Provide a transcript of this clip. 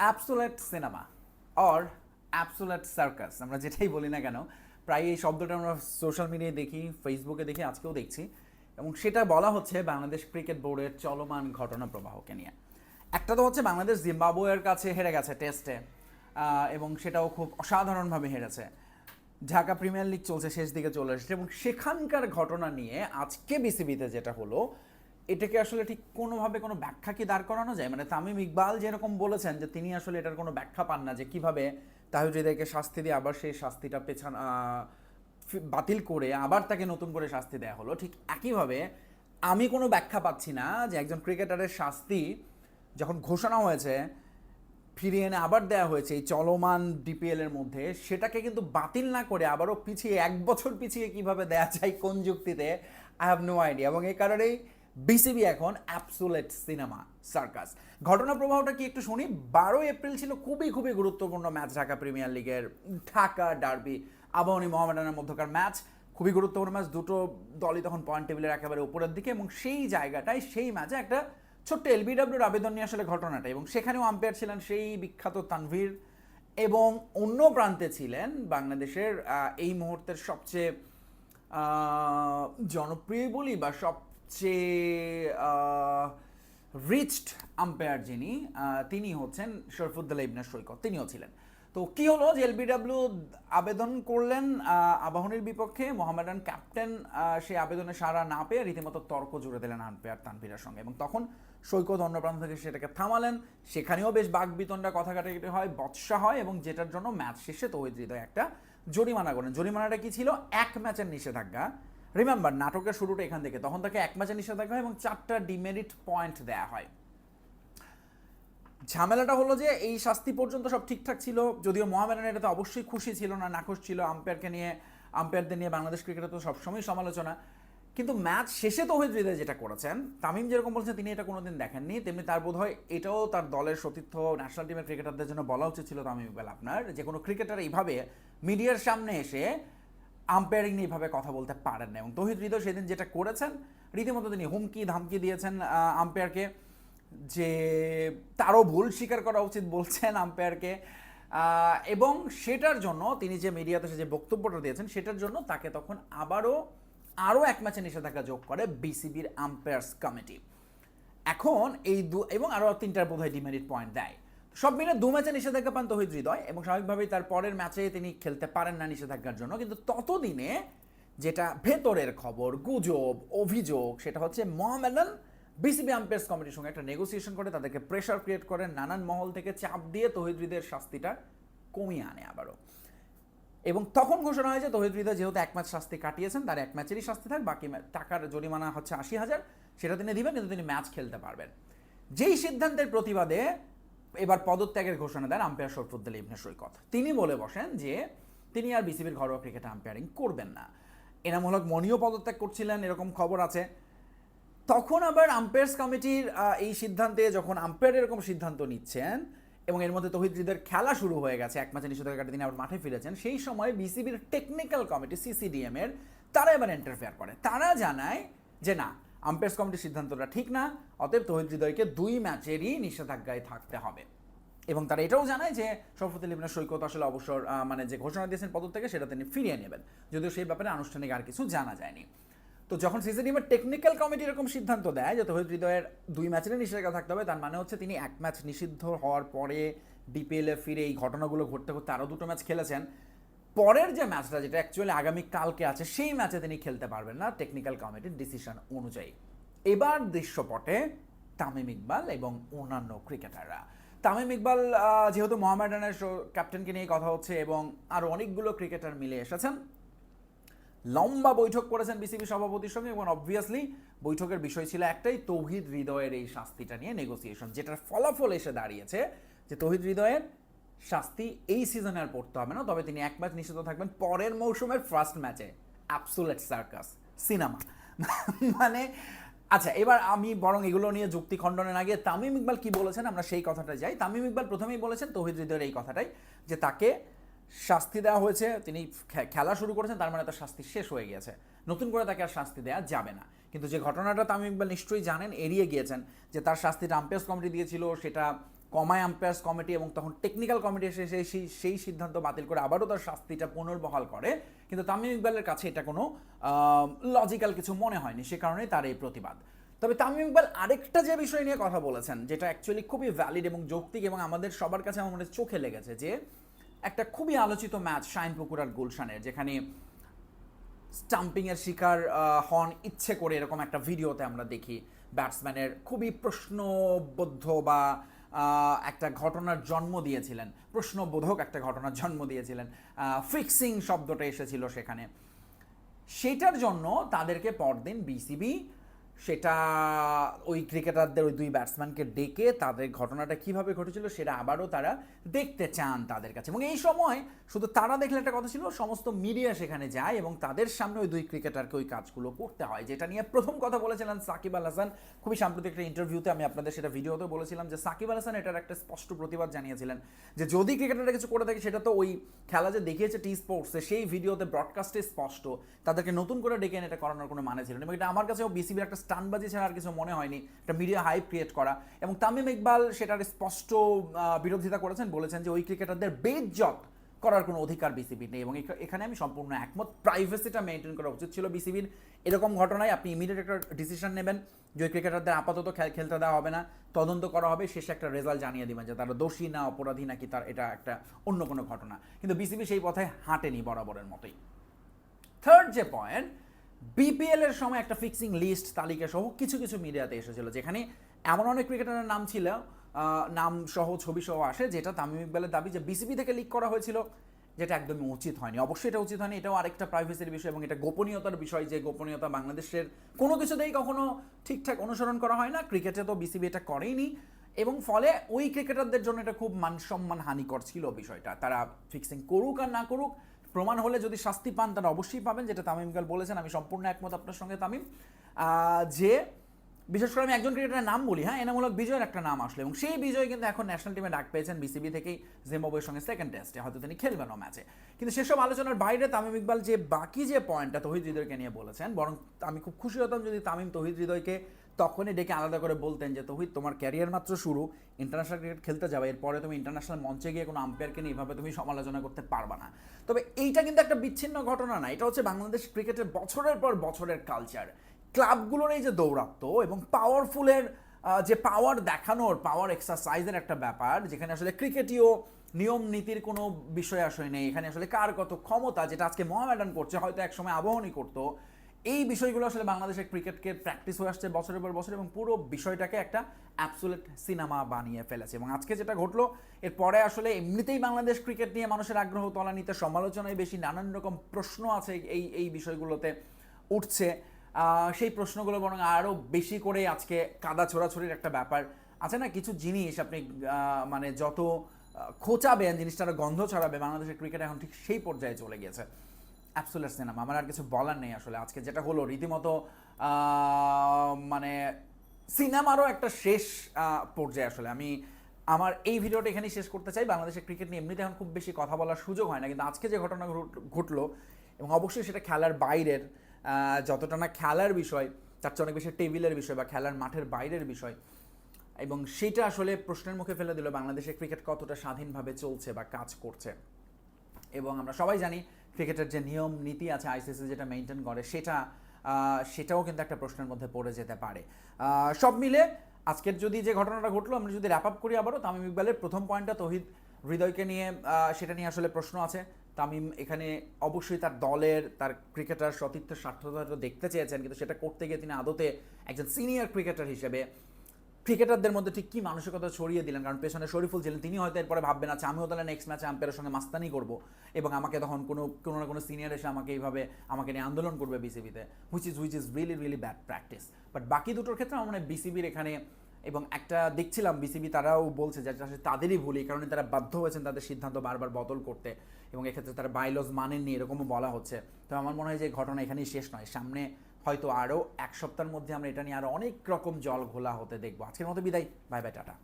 Absolute cinema or absolute circus আমরা যেটাই বলি না কেন, প্রায় এই শব্দটা আমরা সোশ্যাল মিডিয়ায় দেখি ফেসবুকে দেখি, আজকেও দেখছি। এবং সেটা বলা হচ্ছে বাংলাদেশ ক্রিকেট বোর্ডের চলমান ঘটনা প্রবাহকে নিয়ে। একটা তো হচ্ছে বাংলাদেশ জিম্বাবুয়ের কাছে হেরে গেছে টেস্টে এবং সেটাও খুব অসাধারণভাবে হেরেছে। ঢাকা প্রিমিয়ার লিগ চলছে, শেষ দিকে চলে এসেছে। এবং সেখানকার ঘটনা নিয়ে আজকে বিসিবিতে যেটা হলো এটাকে আসলে ঠিক কোনোভাবে কোনো ব্যাখ্যা কি দাঁড় করানো যায়? মানে তামিম ইকবাল যেরকম বলেছেন যে, তিনি আসলে এটার কোনো ব্যাখ্যা পান না যে, কীভাবে তাহিদ হৃদয়কে শাস্তি দিয়ে আবার সেই শাস্তিটা পেছান বাতিল করে আবার তাকে নতুন করে শাস্তি দেওয়া হলো। ঠিক একইভাবে আমি কোনো ব্যাখ্যা পাচ্ছি না যে, একজন ক্রিকেটারের শাস্তি যখন ঘোষণা হয়েছে, ফিরিয়ে এনে আবার দেওয়া হয়েছে এই চলমান ডিপিএল এর মধ্যে, সেটাকে কিন্তু বাতিল না করে আবারও পিছিয়ে, এক বছর পিছিয়ে কীভাবে দেয়া যায় কোন যুক্তিতে আই হ্যাভ নো আইডিয়া এবং এই কারণেই বিসিবি এখন অ্যাবসুলেট সিনেমা সার্কাস ঘটনা প্রবাহটা কি একটু শুনি? বারো এপ্রিল ছিল খুবই খুবই গুরুত্বপূর্ণ ম্যাচ ঢাকা প্রিমিয়ার লিগের ঢাকা ডার্বি। আবাহনী মোহামেডানের মধ্যকার ম্যাচ, খুবই গুরুত্বপূর্ণ ম্যাচ। দুটো দলই তখন পয়েন্ট টেবিলের একেবারে উপরের দিকে এবং সেই জায়গাটায়, সেই ম্যাচে একটা ছোট্ট এলবিডব্লিউর আবেদন নিয়ে আসলে ঘটনাটা। এবং সেখানেও আম্পায়ার ছিলেন সেই বিখ্যাত তানভীর এবং অন্য প্রান্তে ছিলেন বাংলাদেশের এই মুহূর্তের সবচেয়ে জনপ্রিয় বলি বা সবচেয়ে রিচড আম্পায়ার যিনি তিনি হচ্ছেন শরফুদ্দোল্লা ইবনে সৈকত, তিনিও ছিলেন। তো কি হলো যে এলবিডব্লিউ আবেদন করলেন আবাহনীর বিপক্ষে, মোহামেডান ক্যাপ্টেন সেই আবেদনে সাড়া না পেয়ে রীতিমতো তর্ক জুড়ে দিলেন আম্পায়ার তানভীরের সঙ্গে এবং তখন সৈকত অন্য প্রান্ত থেকে সেটাকে থামালেন। সেখানেও বেশ বাঘ বিতণ্ডা কথা কাটাকাটি হয়, বৎসা হয় এবং যেটার জন্য ম্যাচ শেষে তৌহিদ হৃদয় একটা জরিমানা করেন। জরিমানাটা কি ছিল? এক ম্যাচের নিষেধাজ্ঞা। রিমেম্বার নাটকের শুরুটা এখান থেকে। তখন তাকে এক ম্যাচের নিষেধাজ্ঞা হয় এবং চারটা ডিমেরিট পয়েন্ট দেয়া হয়। ঝামেলাটা হলো যে, এই শাস্তি পর্যন্ত সব ঠিকঠাক ছিল। যদিও মোহামেডান এটাতে অবশ্যই খুশি ছিল না, নাখোশ ছিল। আম্পায়ারকে নিয়ে, আম্পায়ারদের নিয়ে বাংলাদেশ ক্রিকেটে তো সবসময় সমালোচনা। কিন্তু ম্যাচ শেষে তৌহিদ হৃদয় যেটা করেছেন, তামিম যেরকম বলছেন তিনি এটা কোনোদিন দেখেননি। তেমনি তার বোধ হয় এটাও তার দলের সতীর্থ ন্যাশনাল টিমের ক্রিকেটারদের জন্য বলা উচিত ছিল তামিম ইকবাল আপনার, যে কোনো ক্রিকেটার এইভাবে মিডিয়ার সামনে এসে আম্পায়ারিং নিয়ে এইভাবে কথা বলতে পারেন না। এবং তৌহিদ হৃদয় সেদিন যেটা করেছেন, রীতিমতো তিনি হুমকি, ধামকি দিয়েছেন আম্পায়ারকে যে তারও ভুল স্বীকার করা উচিত বলছেন আম্পায়ারকে এবং সেটার জন্য তিনি যে মিডিয়াতে সে যে বক্তব্যটা দিয়েছেন, সেটার জন্য তাকে তখন আবারও আরও এক ম্যাচে নিষেধাজ্ঞা যোগ করে বিসিবির আম্পায়ার্স কমিটি এখন এই দু এবং আরও তিনটার বোধহয় ডিমেরিট পয়েন্ট দেয়। সব মিলে দু ম্যাচে নিষেধাজ্ঞা পান তহিদ হৃদয় এবং স্বাভাবিকভাবেই তার পরের ম্যাচে তিনি খেলতে পারেন না নিষেধাজ্ঞার জন্য। কিন্তু ততদিনে যেটা ভেতরের খবর, গুজব, অভিযোগ, সেটা হচ্ছে মোহামেডান বিসিবি আম্পায়ার্স কমিটির সঙ্গে একটা নেগোসিয়েশন করে, তাদেরকে প্রেশার ক্রিয়েট করে, নানান মহল থেকে চাপ দিয়ে তহিদ হৃদয়ের শাস্তিটা কমিয়ে আনে আবারও। এবং তখন ঘোষণা হয়েছে তহিদ হৃদয় যেহেতু এক ম্যাচ শাস্তি কাটিয়েছেন, তার এক ম্যাচেরই শাস্তি থাক, বাকি টাকার জরিমানা হচ্ছে আশি হাজার, সেটা তিনি দিবেন, কিন্তু তিনি ম্যাচ খেলতে পারবেন। যেই সিদ্ধান্তের প্রতিবাদে এবার পদত্যাগের ঘোষণা দেন আম্পায়ার শরফুদ্দোল্লা ইবনে সৈকত। তিনি বলে বসেন যে, তিনি আর বিসিবির ঘরোয়া ক্রিকেটে আম্পায়ারিং করবেন না। এনামূলক মনিও পদত্যাগ করছিলেন, এরকম খবর আছে। তখন আবার আম্পায়ার্স কমিটির এই সিদ্ধান্তে যখন আম্পায়ার এরকম সিদ্ধান্ত নিচ্ছেন, এবং এর মধ্যে তহিদ হৃদয়ের খেলা শুরু হয়ে গেছে, এক ম্যাচে নিষেধাজ্ঞা কাটিয়ে তিনি আবার মাঠে ফিরেছেন, সেই সময় বিসিবির টেকনিক্যাল কমিটি সিসিডিএম এর তারা এবার ইন্টারফেয়ার করে। তারা জানায় যে, না আম্পায়ার্স কমিটির সিদ্ধান্তটা ঠিক না, অতএব তহিদ হৃদয়কে দুই ম্যাচেরই নিষেধাজ্ঞায় থাকতে হবে। এবং তারা এটাও জানায় যে শরফুদ্দিন ইবনে সৈকত আসলে অবসর মানে যে ঘোষণা দিয়েছেন পদ থেকে সেটা তিনি ফিরিয়ে নেবেন। যদিও সেই ব্যাপারে আনুষ্ঠানিক আর কিছু জানা যায়নি। তো যখন সিসিডিএমের টেকনিক্যাল কমিটি এরকম সিদ্ধান্ত দেয় যে তহিদ হৃদয়ের দুই ম্যাচেরই নিষেধাজ্ঞা থাকতে হবে, তার মানে হচ্ছে তিনি এক ম্যাচ নিষিদ্ধ হওয়ার পরে বিপিএলে ফিরে এই ঘটনাগুলো ঘটতে ঘটতে আরও দুটো ম্যাচ খেলেছেন। পরের যে ম্যাচটা যেটা অ্যাকচুয়ালি আগামী কালকে আছে, সেই ম্যাচে তিনি খেলতে পারবেন না টেকনিক্যাল কমিটির ডিসিশন অনুযায়ী। এবার দৃশ্যপটে তামিম ইকবাল এবং অন্যান্য ক্রিকেটাররা তামিম ইকবাল যেহেতু মোহামেডানের ক্যাপ্টেনকে নিয়ে কথা হচ্ছে এবং আরও অনেকগুলো ক্রিকেটার মিলে এসেছেন, লম্বা বৈঠক করেছেন বিসিবি সভাপতির সঙ্গে এবং অবভিয়াসলি বৈঠকের বিষয় ছিল একটাই, তৌহিদ হৃদয়ের এই শাস্তিটা নিয়ে নেগোসিয়েশন যেটার ফলাফল এসে দাঁড়িয়েছে যে তৌহিদ হৃদয়ের শাস্তি এই সিজনে আর পড়তে হবে না। তবে তিনি এক ম্যাচ নিষিদ্ধ থাকবেন পরের মৌসুমের ফার্স্ট ম্যাচে অ্যাবসুলেট সার্কাস সিনেমা মানে আচ্ছা এবার আমি বরং এগুলো নিয়ে যুক্তি খণ্ডনের আগে তামিম ইকবাল কি বলেছেন আমরা সেই কথাটা যাই। তামিম ইকবাল প্রথমেই বলেছেন, তৌহিদ এই কথাটাই, যে তাকে শাস্তি দেওয়া হয়েছে, তিনি খেলা শুরু করেছেন, তার মানে তার শাস্তি শেষ হয়ে গিয়েছে। নতুন করে তাকে আর শাস্তি দেওয়া যাবে না। কিন্তু যে ঘটনাটা তামিম ইকবাল নিশ্চয়ই জানেন, এড়িয়ে গিয়েছেন, যে তার শাস্তিটা আম্পায়ার্স কমিটি দিয়েছিল, সেটা কমায় আম্পায়ার্স কমিটি এবং তখন টেকনিক্যাল কমিটি এসে সেই, সেই- সিদ্ধান্ত বাতিল করে আবারও তার শাস্তিটা পুনর্বহাল করে। কিন্তু তামিম ইকবালের কাছে এটা কোনো লজিক্যাল কিছু মনে হয়নি, সে কারণেই তার এই প্রতিবাদ। তবে তামিম ইকবাল আরেকটা যে বিষয় নিয়ে কথা বলেছেন, যেটা অ্যাকচুয়ালি খুবই ভ্যালিড এবং যৌক্তিক এবং আমাদের সবার কাছে আমার মনে চোখে লেগেছে, যে একটা খুবই আলোচিত ম্যাচ শাইনপুকুর আর গুলশানের, যেখানে স্টাম্পিংয়ের শিকার হন ইচ্ছে করে এরকম একটা ভিডিওতে আমরা দেখি ব্যাটসম্যানের খুবই প্রশ্নবদ্ধ বা একটা ঘটনার জন্ম দিয়েছিলেন। প্রশ্নবোধক একটা ঘটনার জন্ম দিয়েছিলেন। ফিক্সিং শব্দটা এসেছিল সেখানে। সেটার জন্য তাদেরকে পরদিন বিসিবি সেটা ওই ক্রিকেটারদের ওই দুই ব্যাটসম্যানকে ডেকে তাদের ঘটনাটা কীভাবে ঘটেছিল সেটা আবারও তারা দেখতে চান তাদের কাছে। এবং এই সময় শুধু তারা দেখলে একটা কথা ছিল, সমস্ত মিডিয়া সেখানে যায় এবং তাদের সামনে ওই দুই ক্রিকেটারকে ওই কাজগুলো করতে হয়, যেটা নিয়ে প্রথম কথা বলেছিলেন সাকিব আল হাসান। খুবই সাম্প্রতিক একটা ইন্টারভিউতে আমি আপনাদের সেটা ভিডিওতে বলেছিলাম যে সাকিব আল হাসান এটার একটা স্পষ্ট প্রতিবাদ জানিয়েছিলেন যে যদি ক্রিকেটাররা কিছু করে থাকে, সেটা তো ওই খেলা যে দেখিয়েছে টি স্পোর্টসে সেই ভিডিওতে ব্রডকাস্টে স্পষ্ট। তাদেরকে নতুন করে ডেকে এনে এটা করানোর কোনো মানে ছিল না। এবং এটা আমার কাছেও বিসিবির একটা স্টানবাজি ছাড়া আর কিছু মনে হয়নি। একটা মিডিয়া হাইপ ক্রিয়েট করা। এবং তামিম ইকবাল সেটার স্পষ্ট বিরোধিতা করেছেন, বলেছেন যে ওই ক্রিকেটারদের বেজ্জত করার কোনো অধিকার বিসিবির নেই। এবং এখানে আমি সম্পূর্ণ একমত। প্রাইভেসিটা মেনটেন করা উচিত ছিল বিসিবির এরকম ঘটনায় আপনি ইমিডিয়েট একটা ডিসিশন নেবেন যে ওই ক্রিকেটারদের আপাতত খেল- খেলতে দেওয়া হবে না। তদন্ত করা হবে। শেষে একটা রেজাল্ট জানিয়ে দিবেন যে তারা দোষী না, অপরাধী নাকি তার এটা একটা অন্য কোনো ঘটনা। কিন্তু বিসিবি সেই পথে হাঁটেনি বরাবরের মতোই। থার্ড যে পয়েন্ট বিপিএল এর সময় একটা ফিক্সিং লিস্ট তালিকা সহ কিছু কিছু মিডিয়াতে এসেছিল, যেখানে এমন অনেক ক্রিকেটারের নাম ছিল নাম সহ, ছবি সহ আসে, যেটা তামিম ইকবালের দাবি যে বিসিবি থেকে লিক করা হয়েছিল, যেটা একদমই উচিত হয়নি। অবশ্যই এটা উচিত হয়নি, এটাও আরেকটা প্রাইভেসির বিষয় এবং এটা গোপনীয়তার বিষয় যে গোপনীয়তা বাংলাদেশের কোনো কিছুতেই কখনো ঠিকঠাক অনুসরণ করা হয় না, ক্রিকেটে তো বিসিবি এটা করেইনি এবং ফলে ওই ক্রিকেটারদের জন্য এটা খুব মানসম্মান হানিকর ছিল বিষয়টা। তারা ফিক্সিং করুক আর না করুক প্রমাণ হলে যদি শাস্তি পান তারা অবশ্যই পাবেন, যেটা তামিম ইকবাল বলেছেন। আমি সম্পূর্ণ একমত আপনার সঙ্গে, তামিম। যে বিশেষ করে আমি একজন ক্রিকেটারের নাম বলি হ্যাঁ এনামূলক বিজয়ের একটা নাম আসলো, এবং সেই বিজয় কিন্তু এখন ন্যাশনাল টিমে ডাক পেয়েছেন বিসিবি থেকেই জিম্বাবুয়ের সঙ্গে সেকেন্ড টেস্টে হয়তো তিনি খেলবেনও ম্যাচে কিন্তু সেসব আলোচনার বাইরে তামিম ইকবাল যে বাকি যে পয়েন্টটা তহিদ হৃদয়কে নিয়ে বলেছেন, বরং আমি খুব খুশি হতাম যদি তামিম তহিদ হৃদয়কে তখনই ডেকে আলাদা করে বলতেন যে, তহিদ, তোমার ক্যারিয়ার মাত্র শুরু ইন্টারন্যাশনাল ক্রিকেট খেলতে যাবে, এরপরে তুমি ইন্টারন্যাশনাল মঞ্চে গিয়ে কোনো আম্পায়ারকে নিয়ে এভাবে তুমি সমালোচনা করতে পারবা না। তবে এইটা কিন্তু একটা বিচ্ছিন্ন ঘটনা না, এটা হচ্ছে বাংলাদেশ ক্রিকেটের বছরের পর বছরের কালচার ক্লাবগুলোর এই যে দৌরাত্ম এবং পাওয়ারফুলের যে পাওয়ার দেখানোর পাওয়ার এক্সারসাইজের একটা ব্যাপার, যেখানে আসলে ক্রিকেটীয় নিয়ম নীতির কোনো বিষয় আসলে নেই, এখানে আসলে কার কত ক্ষমতা, যেটা আজকে মহামেডান করছে, হয়তো একসময় আবহনী করতো এই বিষয়গুলো আসলে বাংলাদেশের ক্রিকেটকে প্র্যাকটিস হয়ে আসছে বছরের পর বছর এবং পুরো বিষয়টাকে একটা অ্যাবসোলেট সিনেমা বানিয়ে ফেলেছে। এবং আজকে যেটা ঘটলো, এরপরে আসলে এমনিতেই বাংলাদেশ ক্রিকেট নিয়ে মানুষের আগ্রহ তলা নিতে সমালোচনায় বেশি নানান রকম প্রশ্ন আছে এই এই বিষয়গুলোতে উঠছে। সেই প্রশ্নগুলো বরং আরও বেশি করে আজকে কাদা ছোড়াছড়ির একটা ব্যাপার আছে না? কিছু জিনিস আপনি মানে যত খোঁচাবেন, জিনিসটা গন্ধ ছড়াবে, বাংলাদেশের ক্রিকেট এখন ঠিক সেই পর্যায়ে চলে গিয়েছে। অ্যাবসোলেট সিনেমা আমার আর কিছু বলার নেই আসলে। আজকে যেটা হলো, রীতিমতো মানে সিনেমারও একটা শেষ পর্যায়ে আসলে। আমি আমার এই ভিডিওটা এখানেই শেষ করতে চাই। বাংলাদেশের ক্রিকেট নিয়ে এমনিতে এখন খুব বেশি কথা বলার সুযোগ হয় না, কিন্তু আজকে যে ঘটনা ঘটলো, এবং অবশ্যই সেটা খেলার বাইরের যতটা না খেলার বিষয়, তার চেয়ে অনেক বেশি টেবিলের বিষয় বা খেলার মাঠের বাইরের বিষয়, এবং সেটা আসলে প্রশ্নের মুখে ফেলে দিল বাংলাদেশের ক্রিকেট কতটা স্বাধীনভাবে চলছে বা কাজ করছে। এবং আমরা সবাই জানি ক্রিকেটের যে নিয়ম নীতি আছে আইসিসি যেটা মেনটেন করে, সেটা সেটাও কিন্তু একটা প্রশ্নের মধ্যে পড়ে যেতে পারে। সব মিলে আজকের যদি যে ঘটনাটা ঘটলো, আমরা যদি র্যাপ আপ করি আবারও, তামিম ইকবালের প্রথম পয়েন্টটা তহিদ হৃদয়কে নিয়ে সেটা নিয়ে আসলে প্রশ্ন আছে। তামিম এখানে অবশ্যই তার দলের, তার ক্রিকেটার সতীর্থের স্বার্থতা দেখতে চেয়েছেন, কিন্তু সেটা করতে গিয়ে তিনি আদতে একজন সিনিয়র ক্রিকেটার হিসেবে ক্রিকেটারদের মধ্যে ঠিক কি মানসিকতা ছড়িয়ে দিলেন? কারণ পেছনে শরীফুল ছিলেন, তিনি হয়তো এরপরে ভাববেন আচ্ছা আমিও তাহলে নেক্সট ম্যাচে আম্পায়ারের সঙ্গে মাস্তানি করব এবং আমাকে তখন কোনো কোনো না কোনো সিনিয়র এসে আমাকে এইভাবে, আমাকে নিয়ে আন্দোলন করবে বিসিবিতে which is which is really really bad practice but বাকি দুটোর ক্ষেত্রে আমার মনে হয় বিসিবির এখানে এবং একটা দেখছিলাম বিসিবি তারাও বলছে যে আসলে তাদেরই ভুল, এই কারণে তারা বাধ্য হয়েছেন তাদের সিদ্ধান্ত বারবার বদল করতে এবং এক্ষেত্রে তারা বাইলজ মানেননি, এরকমও বলা হচ্ছে। তো আমার মনে হয় যে ঘটনা এখানেই শেষ নয়। সামনে হয়তো আরও এক সপ্তাহের মধ্যে আমরা এটা নিয়ে আরও অনেক রকম জল ঘোলা হতে দেখব। আজকের মতো বিদায়, বাই বাই, টাটা।